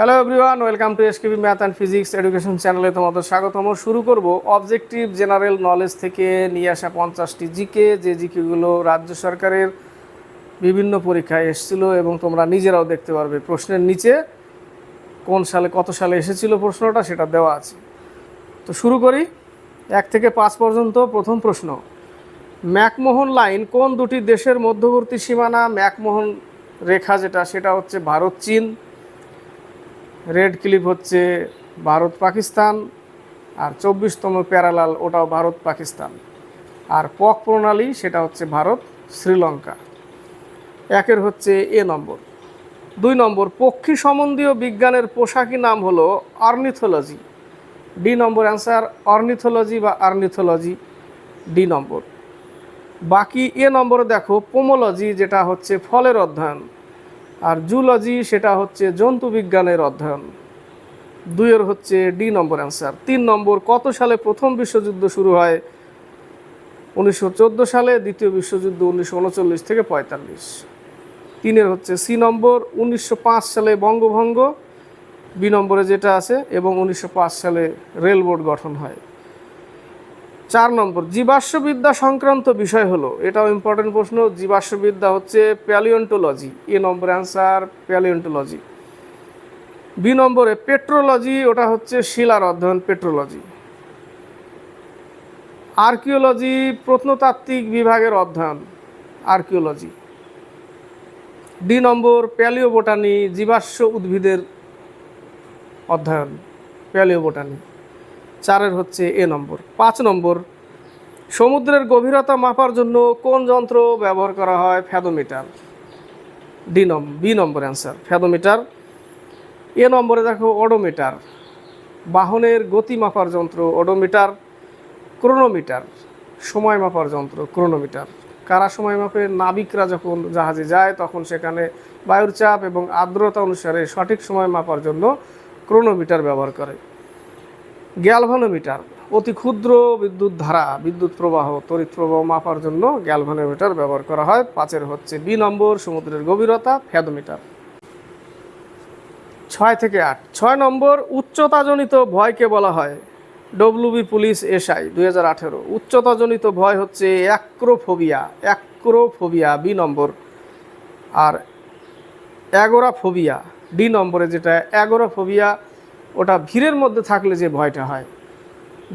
Hello everyone welcome to SKB math and physics education চ্যানেলে তোমাদের স্বাগতম। শুরু করব অবজেক্টিভ জেনারেল নলেজ থেকে নিয়ে আসা পঞ্চাশটি জিকে যে জিকেগুলো রাজ্য সরকারের বিভিন্ন পরীক্ষায় এসেছিল এবং তোমরা নিজেরাও দেখতে পারবে। প্রশ্নের নিচে কোন সালে, কত সালে এসেছিল প্রশ্নটা সেটা দেওয়া আছে। তো শুরু করি। এক থেকে পাঁচ পর্যন্ত প্রথম প্রশ্ন। ম্যাকমোহন লাইন কোন দুটি দেশের মধ্যবর্তী সীমানা? ম্যাকমোহন রেখা যেটা, সেটা হচ্ছে ভারত, চীন। রেড ক্লিপ হচ্ছে ভারত পাকিস্তান আর চব্বিশতম প্যারালাল ওটাও ভারত পাকিস্তান। আর পক প্রণালী সেটা হচ্ছে ভারত, শ্রীলঙ্কা। একের হচ্ছে এ নম্বর। দুই নম্বর, পক্ষী সম্বন্ধীয় বিজ্ঞানের পোশাকি নাম হলো ornithology. D number answer, ornithology বা আর্নিথোলজি ডি নম্বর। বাকি এ নম্বরে দেখো পোমোলজি, যেটা হচ্ছে ফলের অধ্যয়ন। আর জুলজি সেটা হচ্ছে জন্তু বিজ্ঞানের অধ্যয়ন। দুইয়ের হচ্ছে ডি নম্বর অ্যান্সার তিন নম্বর, কত সালে প্রথম বিশ্বযুদ্ধ শুরু হয়? উনিশশো চোদ্দ সালে, দ্বিতীয় বিশ্বযুদ্ধ উনিশশো উনচল্লিশ থেকে পঁয়তাল্লিশ। তিনের হচ্ছে সি নম্বর, উনিশশো পাঁচ সালে বঙ্গভঙ্গ। বি নম্বরে যেটা আছে, এবং উনিশশো পাঁচ সালে রেল বোর্ড গঠন হয়। চার নম্বর, জীবাশ্মবিদ্যা সংক্রান্ত বিষয় হলো, এটাও ইম্পর্টেন্ট প্রশ্ন, জীবাশ্মবিদ্যা হচ্ছে palaeontology A number answer palaeontology B নম্বরে পেট্রোলজি ওটা হচ্ছে শিলার অধ্যয়ন পেট্রোলজি আর্কিওলজি প্রত্নতাত্ত্বিক বিভাগের অধ্যয়ন archaeology D number palaeobotany জীবাশ্ম উদ্ভিদের অধ্যয়ন প্যালিও বোটানি চারের হচ্ছে এ নম্বর। পাঁচ নম্বর, সমুদ্রের গভীরতা মাপার জন্য কোন যন্ত্র ব্যবহার করা হয়? ফ্যাদোমিটার। ডি নম, B number answer. Fathometer. A নম্বরে দেখো অডোমিটার। বাহনের গতি মাপার যন্ত্র অডোমিটার। ক্রোনোমিটার। সময় মাপার যন্ত্র ক্রোনোমিটার। কারা সময় মাপে? নাবিকরা যখন জাহাজে যায়, তখন সেখানে বায়ুর চাপ এবং আর্দ্রতা অনুসারে সঠিক সময় মাপার জন্য ক্রোনোমিটার ব্যবহার করে। গ্যালভানোমিটার। অতি ক্ষুদ্র বিদ্যুৎ ধারা, বিদ্যুৎ প্রবাহ, তড়িৎ প্রবাহ মাপার জন্য গ্যালভানোমিটার ব্যবহার করা হয়। পাঁচের হচ্ছে বি নম্বর, সমুদ্রের গভীরতা ফ্যাদোমিটার ছয় থেকে আট। ছয় নম্বর, উচ্চতাজনিত ভয়কে বলা হয়। ডব্লিউবি পুলিশ এসআই, দুই হাজার আঠেরো। উচ্চতাজনিত ভয় হচ্ছে অ্যাক্রোফোবিয়া অ্যাক্রোফোবিয়া, বি নম্বর। আর অ্যাগোরাফোবিয়া, ডি নম্বরে যেটা অ্যাগোরাফোবিয়া ওটা ভিড়ের মধ্যে থাকলে যে ভয়টা হয়।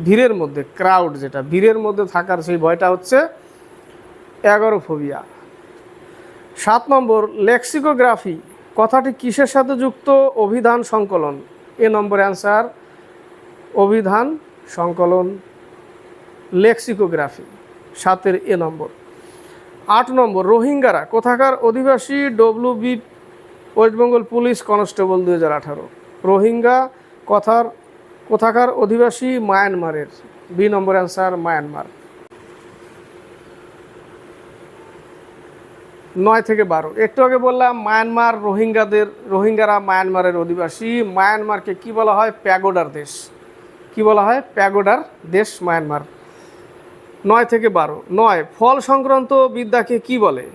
ভিড়ের মধ্যে ক্রাউড যেটা, ভিড়ের মধ্যে থাকার সেই ভয়টা হচ্ছে অ্যাগোরোফোবিয়া সাত নম্বর লেক্সিকোগ্রাফি কথাটি কিসের সাথে যুক্ত? অভিধান সংকলন। এ নম্বর অ্যান্সার অভিধান সংকলন লেক্সিকোগ্রাফি সাতের এ নম্বর। আট নম্বর, রোহিঙ্গারা, কোথাকার অধিবাসী? ডব্লিউবি ওয়েস্টবেঙ্গল পুলিশ কনস্টেবল দু হাজার আঠারো। রোহিঙ্গা কথার, কোথাকার অধিবাসী মায়ানমারের? বি নম্বর অ্যান্সার মায়ানমার। নয় থেকে বারো। একটু আগে বললাম মায়ানমার রোহিঙ্গাদের, রোহিঙ্গারা মায়ানমারের অধিবাসী। মায়ানমারকে কি বলা হয়? প্যাগোডার দেশ। কি বলা হয়? প্যাগোডার দেশ মায়ানমার। নয় থেকে বারো। নয়। ফল সংক্রান্ত বিদ্যাকে কি বলে?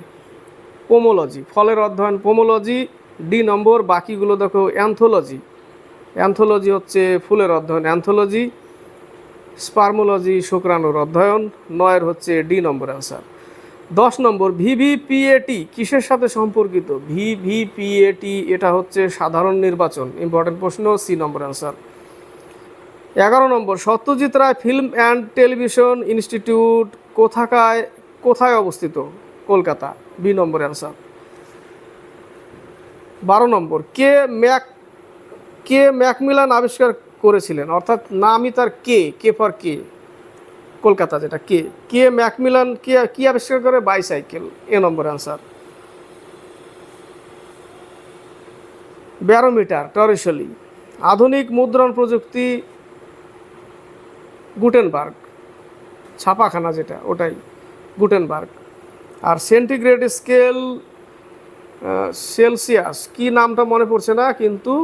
পোমোলজি। ফলের অধ্যয়ন পোমোলজি। ডি নম্বর। বাকিগুলো দেখো অ্যান্থোলজি। অ্যান্থোলজি হচ্ছে ফুলের অধ্যয়ন। অ্যান্থোলজি, স্পার্মোলজি, শুক্রাণুর অধ্যয়ন, নয়ের হচ্ছে ডি নম্বর অ্যান্সার। দশ নম্বর ভিভিপিএটি কিসের সাথে সম্পর্কিত? ভিভিপিএটি এটা হচ্ছে সাধারণ নির্বাচন ইম্পর্টেন্ট প্রশ্ন, সি নম্বর অ্যান্সার। এগারো নম্বর, Satyajit Ray film and television institute কোথাকায়, কোথায় অবস্থিত? কলকাতা, বি নম্বর অ্যান্সার। বারো নম্বর, কে ম্যাক কে ম্যাকমিলান আবিষ্কার করেছিলেন? অর্থাৎ নামই তার কে? কে ফর কে? কলকাতা যেটা, কে? কে ম্যাকমিলান, কে, কি আবিষ্কার করে? Bicycle. A number answer barometer, Torricelli. আধুনিক মুদ্রণ প্রযুক্তি, গুটেনবার্গ। ছাপাখানা যেটা, ওটাই, গুটেনবার্গ। আর সেন্টিগ্রেড স্কেল সেলসিয়াস, কি নামটা মনে পড়ছে না, কিন্তু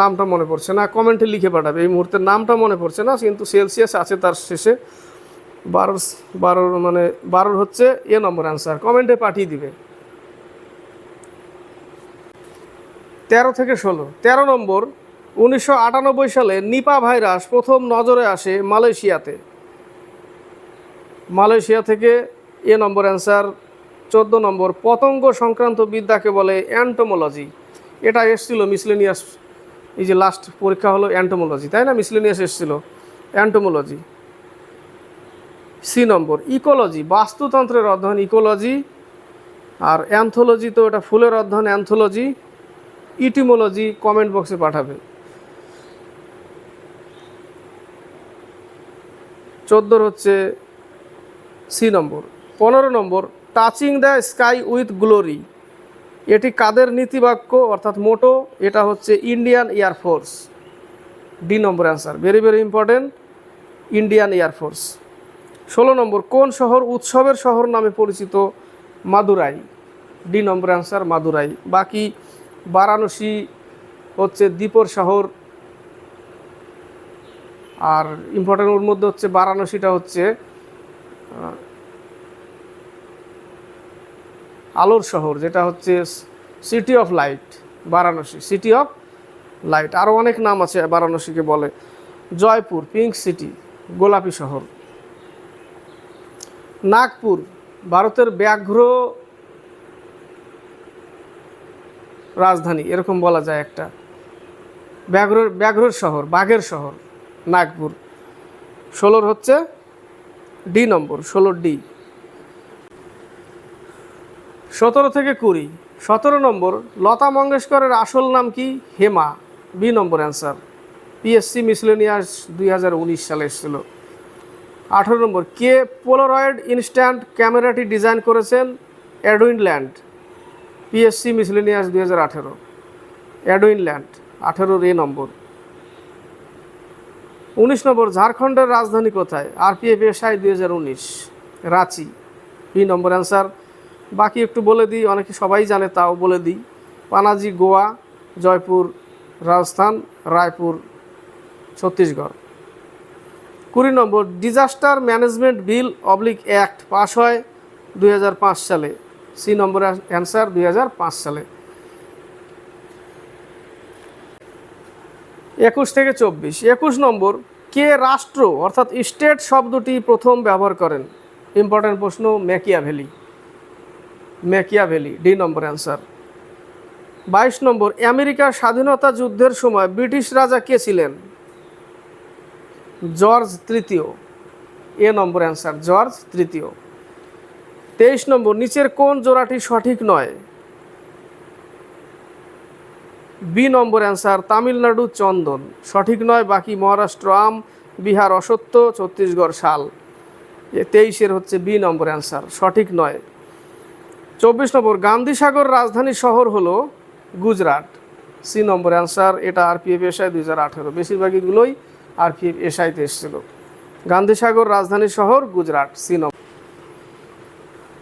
নামটা মনে পড়ছে না, কমেন্টে লিখে পাঠাবে। এই মুহূর্তে নামটা মনে পড়ছে না, কিন্তু সেলসিয়াস আছে তার শেষে। বারো বারোর মানে বারোর হচ্ছে এ নম্বর অ্যান্সার কমেন্টে পাঠিয়ে দিবে। তেরো থেকে ষোলো, তেরো নম্বর, উনিশশো আটানব্বই সালে নিপা ভাইরাস প্রথম নজরে আসে মালয়েশিয়াতে। মালয়েশিয়া থেকে এ নম্বর অ্যান্সার চোদ্দ নম্বর, পতঙ্গ সংক্রান্ত বিদ্যাকে বলে অ্যান্টোমোলজি। এটা এসছিল মিসলেনিয়াস এই যে লাস্ট পরীক্ষা হলো অ্যান্টোমোলজি তাই না? মিসলেনিয়াস এসছিল। অ্যান্টোমোলজি সি নম্বর ইকোলজি বাস্তুতন্ত্রের অধ্যয়ন ইকোলজি আর অ্যান্থোলজি তো এটা ফুলের অধ্যয়ন অ্যান্থোলজি ইটিমোলজি কমেন্ট বক্সে পাঠাবে। চোদ্দোর হচ্ছে সি নম্বর পনেরো নম্বর touching the sky with glory এটি কাদের নীতিবাক্য? অর্থাৎ মোটো, এটা হচ্ছে ইন্ডিয়ান এয়ারফোর্স ডি নম্বর answer very very important Indian air force ষোলো নম্বর, কোন শহর উৎসবের শহর নামে পরিচিত? মাদুরাই। ডি নম্বর অ্যান্সার মাদুরাই। বাকি বারাণসী হচ্ছে দ্বীপর শহর। আর ইম্পর্টেন্ট ওর মধ্যে হচ্ছে বারাণসীটা হচ্ছে আলোর শহর, যেটা হচ্ছে city of light Varanasi. City of light আরও অনেক নাম আছে বারাণসীকে বলে। জয়পুর পিঙ্ক সিটি গোলাপি শহর। নাগপুর, ভারতের ব্যাঘ্র রাজধানী, এরকম বলা যায় একটা। ব্যাঘ্র, ব্যাঘ্রর শহর, বাঘের শহর, নাগপুর। ষোলোর হচ্ছে ডি নম্বর ষোলোর ডি সতেরো থেকে কুড়ি। সতেরো নম্বর, লতা মঙ্গেশকরের আসল নাম কি? Hema. B number answer. PSC miscellaneous দুই হাজার উনিশ সালে এসেছিল। আঠেরো নম্বর, কে পোলারয়েড ইনস্ট্যান্ট ক্যামেরাটি ডিজাইন করেছেন? Edwin Land. পিএসসি মিসলেনিয়াস দুই হাজার আঠেরো। অ্যাডউইন ল্যান্ড, আঠেরোর এ নম্বর। উনিশ নম্বর, ঝাড়খণ্ডের রাজধানী কোথায়? আরপিএফ এসআই দুই হাজার উনিশ। রাঁচি। বি নম্বর অ্যান্সার। বাকি একটু বলে দিই, অনেকে সবাই জানে তাও বলে দিই। পানাজি, গোয়া, জয়পুর, রাজস্থান, রায়পুর, ছত্তিশগড়। কুড়ি নম্বর disaster management bill oblique act pass হয় দুই হাজার পাঁচ সালে। সি নম্বর অ্যান্সার দুই হাজার পাঁচ সালে। একুশ থেকে চব্বিশ। একুশ নম্বর, কে রাষ্ট্র, অর্থাৎ স্টেট শব্দটি প্রথম ব্যবহার করেন? ইম্পর্ট্যান্ট প্রশ্ন ম্যাকিয়া ভ্যালি ম্যাকিয়া ভ্যালি ডি নম্বর অ্যান্সার। বাইশ নম্বর, আমেরিকার স্বাধীনতা যুদ্ধের সময় ব্রিটিশ রাজা কে ছিলেন? জর্জ তৃতীয়। এ নম্বর অ্যান্সার, জর্জ তৃতীয়। তেইশ নম্বর, নিচের কোন জোড়াটি সঠিক নয়? বি নম্বর অ্যান্সার, তামিলনাড়ু চন্দন। সঠিক নয়, বাকি মহারাষ্ট্র, আম, বিহার, অসত্য, ছত্তিশগড়, শাল। তেইশের হচ্ছে বি নম্বর অ্যান্সার, সঠিক নয়। চব্বিশ নম্বর, গান্ধীসাগর রাজধানী শহর হলো গুজরাট। সি নম্বর অ্যান্সার এটা আরপিএফ এসআই দুই হাজার আঠেরো। বেশিরভাগইগুলোই আরপিএফ এসআইতে এসেছিল। গান্ধীসাগর রাজধানী শহর গুজরাট সি নম্বর।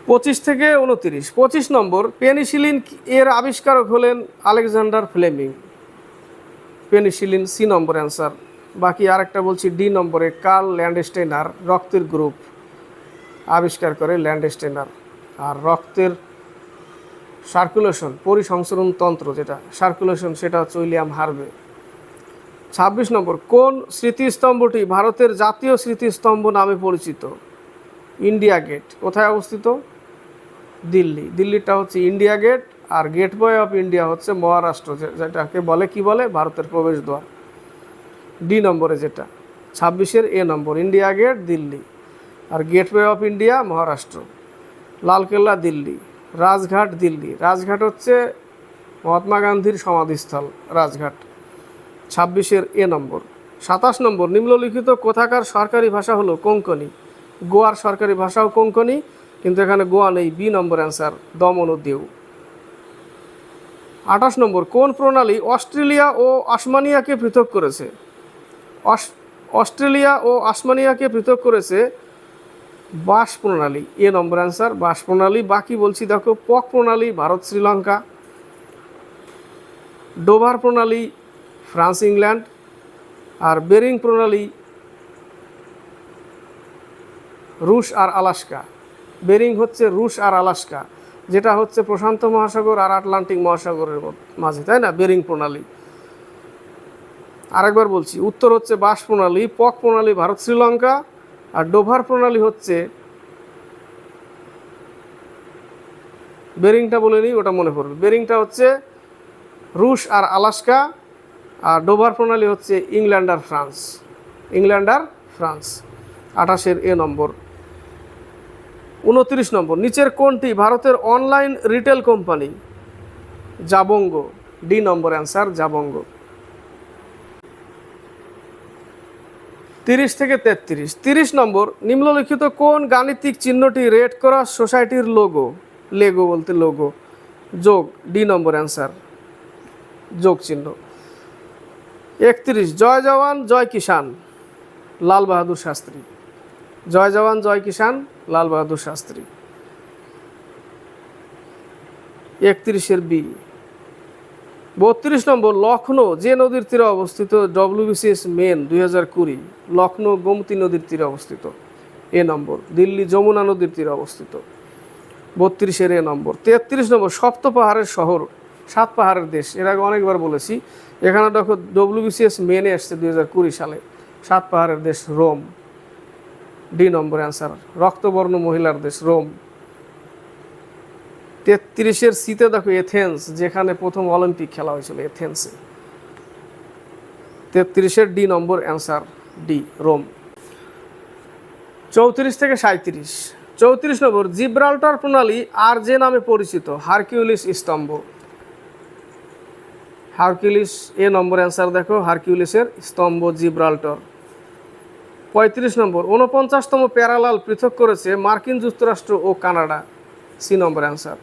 পঁচিশ থেকে উনতিরিশ। পঁচিশ নম্বর, পেনিসিলিন এর আবিষ্কারক হলেন আলেকজান্ডার ফ্লেমিং। পেনিসিলিন সি নম্বর অ্যান্সার বাকি আরেকটা বলছি ডি নম্বরে কার্ল ল্যান্ডস্টেনার রক্তের গ্রুপ আবিষ্কার করে ল্যান্ডস্টেনার আর রক্তের সার্কুলেশন পরিসংসরণ তন্ত্র যেটা সার্কুলেশন সেটা হচ্ছে হার্ভে। ছাব্বিশ নম্বর, কোন স্মৃতিস্তম্ভটি ভারতের জাতীয় স্মৃতিস্তম্ভ নামে পরিচিত? ইন্ডিয়া গেট, কোথায় অবস্থিত? দিল্লি। দিল্লিটা হচ্ছে ইন্ডিয়া গেট আর গেটওয়ে অফ ইন্ডিয়া হচ্ছে মহারাষ্ট্র যেটাকে বলে, কি বলে? ভারতের প্রবেশদ্বার। ডি নম্বরে যেটা, ছাব্বিশের এ নম্বর, India gate, Delhi. R gateway of India, Maharashtra. Lal Qila, Delhi. Rajghat Delhi. Rajghat হচ্ছে মহাত্মা গান্ধীর সমাধিস্থল, রাজঘাট। ছাব্বিশের এ নম্বর। সাতাশ নম্বর, নিম্নলিখিত কোথাকার সরকারি ভাষা হলো কোঙ্কনি গোয়ার সরকারি ভাষাও কোঙ্কনি কিন্তু এখানে গোয়া নেই। বি নম্বর অ্যান্সার, দমন ও দেউ। আঠাশ নম্বর, কোন প্রণালী অস্ট্রেলিয়া ও আসমানিয়াকে পৃথক করেছে? অস- অস্ট্রেলিয়া ও আসমানিয়াকে পৃথক করেছে বাস প্রণালী এ নম্বর অ্যান্সার বাস প্রণালী বাকি বলছি, দেখো, পক প্রণালী, ভারত, শ্রীলঙ্কা। ডোভার প্রণালী, ফ্রান্স, ইংল্যান্ড। আর বেরিং প্রণালী, রুশ আর আলাস্কা। বেরিং হচ্ছে রুশ আর আলাস্কা, যেটা হচ্ছে প্রশান্ত মহাসাগর আর আটলান্টিক মহাসাগরের মাঝে, তাই না? বেরিং প্রণালী। আরেকবার বলছি, উত্তর হচ্ছে বাস প্রণালী পক প্রণালী, ভারত, শ্রীলঙ্কা। আর ডোভার প্রণালী হচ্ছে বেরিংটা বলে নিই, ওটা মনে পড়বে। বেরিংটা হচ্ছে রুশ আর আলাস্কা, আর ডোভার প্রণালী হচ্ছে ইংল্যান্ড আর ফ্রান্স। ইংল্যান্ড আর ফ্রান্স। আঠাশের এ নম্বর। উনত্রিশ নম্বর। নিচের কোনটি? ভারতের online retail company. Jabong. D নম্বর অ্যান্সার, জাবঙ্গ। তিরিশ থেকে তেত্রিশ। তিরিশ নম্বর, নিম্নলিখিত কোন গাণিতিক চিহ্নটি রেড করা সোসাইটির লোগো লেগো বলতে লোগো যোগ ডি নম্বর অ্যান্সার যোগ চিহ্ন। একত্রিশ, জয় জওয়ান, জয় কিষান লাল বাহাদুর শাস্ত্রী। জয় জওয়ান, জয় কিষান লাল বাহাদুর শাস্ত্রী। একত্রিশের বি বত্রিশ নম্বর লখনৌ যে নদীর তীরে অবস্থিত ডব্লিউবিসিএস মেন দুই হাজার কুড়ি লখনৌ গোমতী নদীর তীরে অবস্থিত। এ নম্বর, দিল্লি যমুনা নদীর তীরে অবস্থিত। বত্রিশের এ নম্বর, তেত্রিশ নম্বর, সপ্ত পাহাড়ের শহর, সাত পাহাড়ের দেশ। এর আগে অনেকবার বলেছি, এখানে দেখো ডব্লিউবিসিএস মেনে এসছে দুই হাজার কুড়ি সালে। সাত পাহাড়ের দেশ রোম। ডি নম্বর অ্যান্সার, রক্তবর্ণ মহিলার দেশ রোম। তেত্রিশের সিতে দেখো এথেন্স, যেখানে প্রথম অলিম্পিক খেলা হয়েছিল এথেন্সে। তেত্রিশের ডি নম্বর অ্যান্সার ডি, রোম। চৌত্রিশ থেকে সাঁত্রিশ চৌত্রিশ নম্বর, জিব্রাল্টার প্রণালী আর যে নামে পরিচিত, হারকিউলিস স্তম্ভ। হারকিউলিস, এ নম্বর অ্যান্সার দেখো, হারকিউলিসের স্তম্ভ জিব্রাল্টার। পঁয়ত্রিশ নম্বর উনপঞ্চাশতম প্যারালাল পৃথক করেছে মার্কিন যুক্তরাষ্ট্র ও কানাডা। সি নম্বর অ্যান্সার।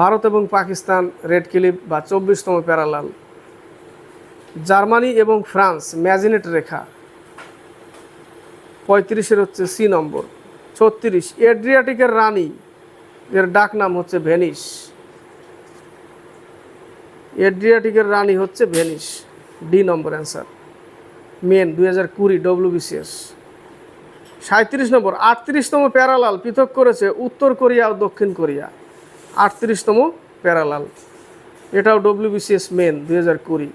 ভারত এবং পাকিস্তান রেড ক্লিপ বা চব্বিশতম প্যারালাল। জার্মানি এবং ফ্রান্স ম্যাজিনেট রেখা। পঁয়ত্রিশের হচ্ছে সি নম্বর। ছত্রিশ, এড্রিয়াটিকের রানী। এর ডাক নাম হচ্ছে ভেনিস। এড্রিয়াটিকের রানী হচ্ছে ভেনিস। ডি নম্বর অ্যান্সার। মেন, দুই হাজার কুড়ি ডব্লিউবিসিএস সাঁত্রিশ নম্বর, আটত্রিশতম প্যারালাল পৃথক করেছে উত্তর কোরিয়া ও দক্ষিণ কোরিয়া। আটত্রিশতম প্যারালাল। এটাও ডব্লিউবিসিএস মেন দুই হাজার কুড়ি।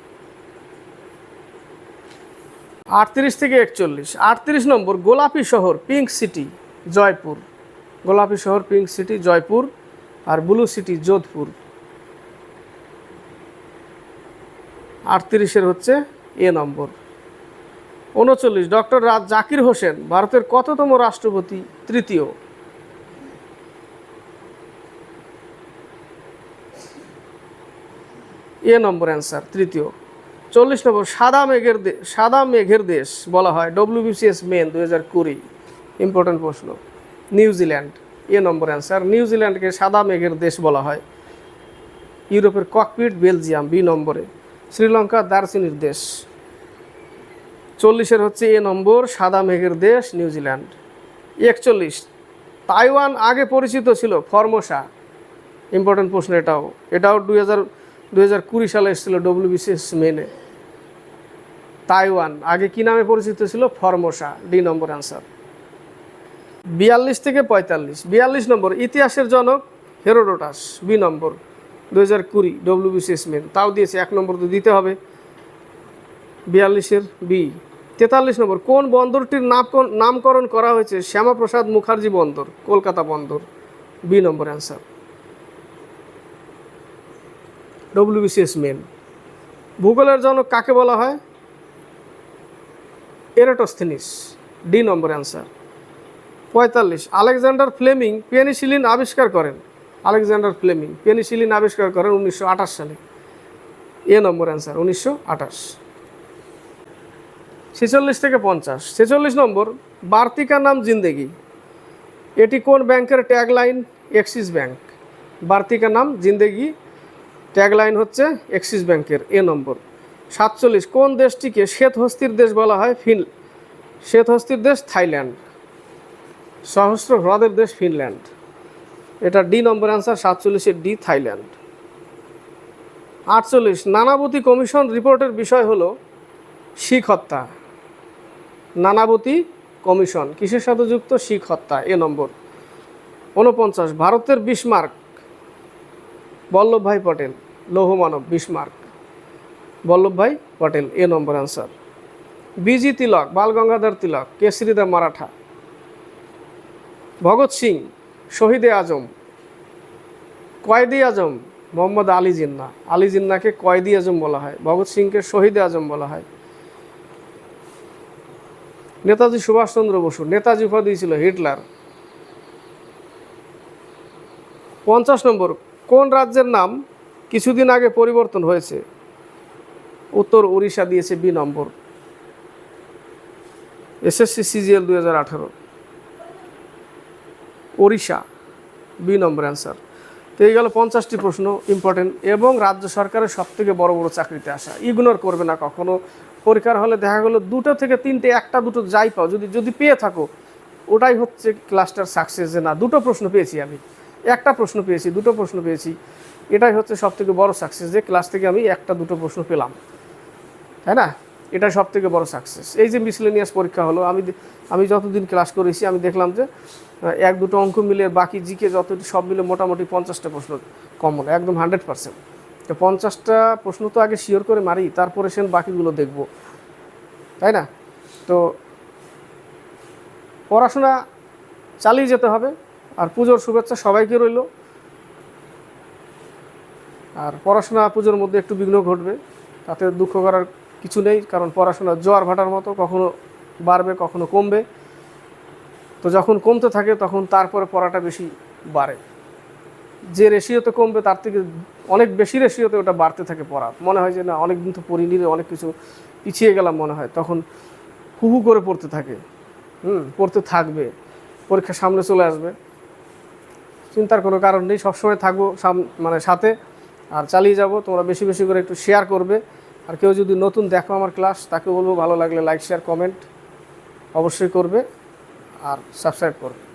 আটত্রিশ থেকে একচল্লিশ। আটত্রিশ নম্বর গোলাপি শহর পিঙ্ক সিটি জয়পুর। গোলাপি শহর পিঙ্ক সিটি জয়পুর আর ব্লু সিটি যোধপুর। আটত্রিশের হচ্ছে এ নম্বর। উনচল্লিশ, ডক্টর রাজ জাকির হোসেন, ভারতের কততম রাষ্ট্রপতি, তৃতীয়। এ নম্বর অ্যান্সার, তৃতীয়। চল্লিশ নম্বর, সাদা মেঘের দে- সাদা মেঘের দেশ বলা হয় ডব্লিউবিসিএস মেন দু হাজার কুড়ি। ইম্পর্টেন্ট প্রশ্ন। New Zealand A number answer. নিউজিল্যান্ডকে সাদা মেঘের দেশ বলা হয়। ইউরোপের ককপিট বেলজিয়াম বি নম্বরে। শ্রীলঙ্কা দার্জিনির দেশ। চল্লিশের হচ্ছে এ নম্বর, সাদা মেঘের দেশ নিউজিল্যান্ড একচল্লিশ, তাইওয়ান আগে পরিচিত ছিল, ফরমোসা। ইম্পর্টেন্ট প্রশ্ন এটাও। এটাও দুই হাজার দুই হাজার কুড়ি সালে এসেছিল ডব্লিউবিসিএস মেনে তাইওয়ান, আগে কি নামে পরিচিত ছিল? ফরমোসা, ডি নম্বর অ্যান্সার বিয়াল্লিশ থেকে পঁয়তাল্লিশ। বিয়াল্লিশ নম্বর, ইতিহাসের জনক হেরোডোটাস, বি নম্বর দু হাজার কুড়ি ডব্লিউবিসিএস মেন তাও দিয়েছে, এক নম্বর তো দিতে হবে। বিয়াল্লিশের বি তেতাল্লিশ নম্বর, কোন বন্দরটির নামকরণ নামকরণ করা হয়েছে? শ্যামাপ্রসাদ মুখার্জি বন্দর, কলকাতা বন্দর, বি নম্বর অ্যান্সার ডব্লিউবিসিএস মেন ভূগোলের জনক কাকে বলা হয়? এরাটোস্থেনিস ডি নম্বর অ্যান্সার পঁয়তাল্লিশ, আলেকজান্ডার ফ্লেমিং পেনিসিলিন আবিষ্কার করেন। আলেকজান্ডার ফ্লেমিং পেনিসিলিন আবিষ্কার করেন উনিশশো আঠাশ সালে। এ নম্বর অ্যান্সার উনিশশো আঠাশ। ছেচল্লিশ থেকে পঞ্চাশ। ছেচল্লিশ নম্বর বার্তিকা নাম জিন্দেগি। এটি কোন ব্যাংকের ট্যাগলাইন এক্সিস ব্যাংক বার্তিকা নাম জিন্দেগি ট্যাগলাইন হচ্ছে এক্সিস ব্যাংকের এ নম্বর। সাতচল্লিশ, কোন দেশটিকে শ্বেত হস্তির দেশ বলা হয়? ফিন শ্বেত হস্তির দেশ থাইল্যান্ড। সহস্র হ্রদের দেশ ফিনল্যান্ড। এটা ডি নম্বর অ্যান্সার সাতচল্লিশের ডি থাইল্যান্ড। আটচল্লিশ, নানাবতী কমিশন রিপোর্টের বিষয় হলো শিখ হত্যা। নানাবতী কমিশন, কিসের সাথে যুক্ত? শিখ হত্যা এ নম্বর। উনপঞ্চাশ ভারতের বিসমার্ক বল্লভভাই পটেল, লৌহ লৌহমানব Bismarck. Vallabhbhai Patel, A number answer busy Tilak, Bal Gangadhar Tilak, কেসরিদা মারাঠা। ভগৎ সিং, শহীদে আজম। কয়েদি আজম, মোহাম্মদ আলী জিন্না। আলী জিন্নাকে কয়েদি আজম বলা হয়, ভগৎ সিংকে শহীদে আজম বলা হয়। নেতাজি সুভাষচন্দ্র বসু, নেতাজি উপাধি ছিল হিটলার। পঞ্চাশ নম্বর কোন রাজ্যের নাম কিছুদিন আগে পরিবর্তন হয়েছে? উত্তর উড়িষ্যা দিয়েছে বি নম্বর। এসএসসি সিজিএল দুই হাজার আঠারো। ওড়িশা বি নম্বর অ্যান্সার। তো এই গেল পঞ্চাশটি প্রশ্ন ইম্পর্টেন্ট এবং রাজ্য সরকারের সব থেকে বড় বড় চাকরিতে আসা। ইগনোর করবে না কখনো। পরীক্ষার হলে দেখা গেলো দুটো থেকে তিনটে, একটা, দুটো যাই পাও। যদি যদি পেয়ে থাকো, ওটাই হচ্ছে ক্লাসটার সাকসেস যে না। দুটো প্রশ্ন পেয়েছি আমি। একটা প্রশ্ন পেয়েছি, দুটো প্রশ্ন পেয়েছি। এটাই হচ্ছে সব থেকে বড় সাকসেস যে ক্লাস থেকে আমি একটা, দুটো প্রশ্ন পেলাম। তাই না? এটা সব থেকে বড় সাকসেস এই যে মিসলেনিয়াস পরীক্ষা হলো, আমি আমি যতদিন ক্লাস করেছি, আমি দেখলাম যে এক, দুটো অঙ্ক মিলে বাকি জিকে যত সব মিলে মোটামুটি পঞ্চাশটা প্রশ্ন কম কমন একদম হান্ড্রেড পার্সেন্ট তো পঞ্চাশটা প্রশ্ন তো আগে শিওর করে মারি, তারপরে সেন বাকিগুলো দেখব। তাই না? তো পড়াশোনা চালিয়ে যেতে হবে। আর পুজোর শুভেচ্ছা সবাইকে রইল। আর পড়াশোনা পুজোর মধ্যে একটু বিঘ্ন ঘটবে, তাতে দুঃখ করার কিছু নেই, কারণ পড়াশোনা জোয়ার ভাটার মতো কখনো বাড়বে, কখনো কমবে। তো যখন কমতে থাকে তখন তারপরে পড়াটা বেশি বাড়ে। যে রেশিওতে কমবে তার থেকে অনেক বেশি রেশিওতে ওটা বাড়তে থাকে পড়া মনে হয় যে না, অনেক দিন তো পড়িনি অনেক কিছু পিছিয়ে গেলাম মনে হয়। তখন হু হু করে পড়তে থাকে। হুম, পড়তে থাকবে। পরীক্ষা সামনে চলে আসবে। চিন্তার কোনো কারণ নেই, সবসময় থাকব মানে সাথে। আর চালিয়ে যাব, তোমরা বেশি বেশি করে একটু শেয়ার করবে। আর কেউ যদি নতুন দেখো আমার ক্লাস তাকে বলব ভালো লাগলে লাইক শেয়ার কমেন্ট অবশ্যই করবে। আর সাবস্ক্রাইব করবে।